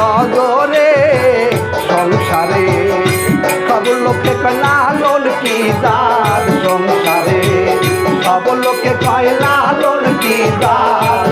নজরে সংসারে। সব লোকে লালন কি দার সংসারে? সব লোকে কয় লালন কি দার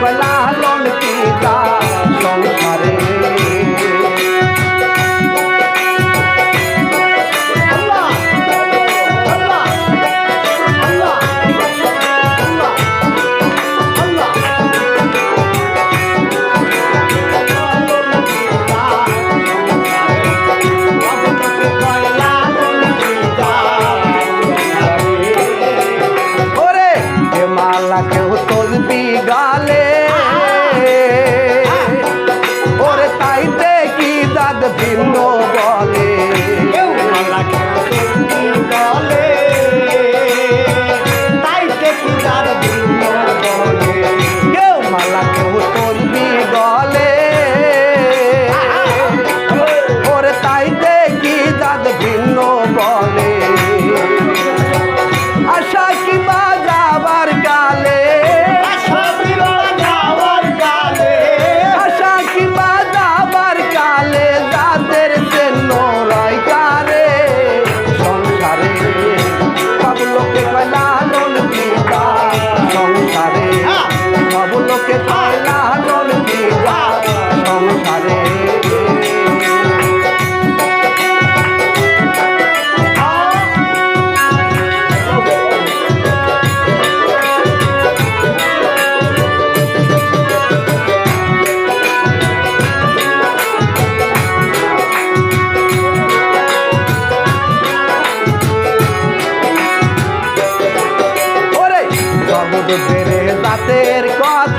快拉 শালা কেউ তুলবি গালে। দুধের দাঁতের কথা।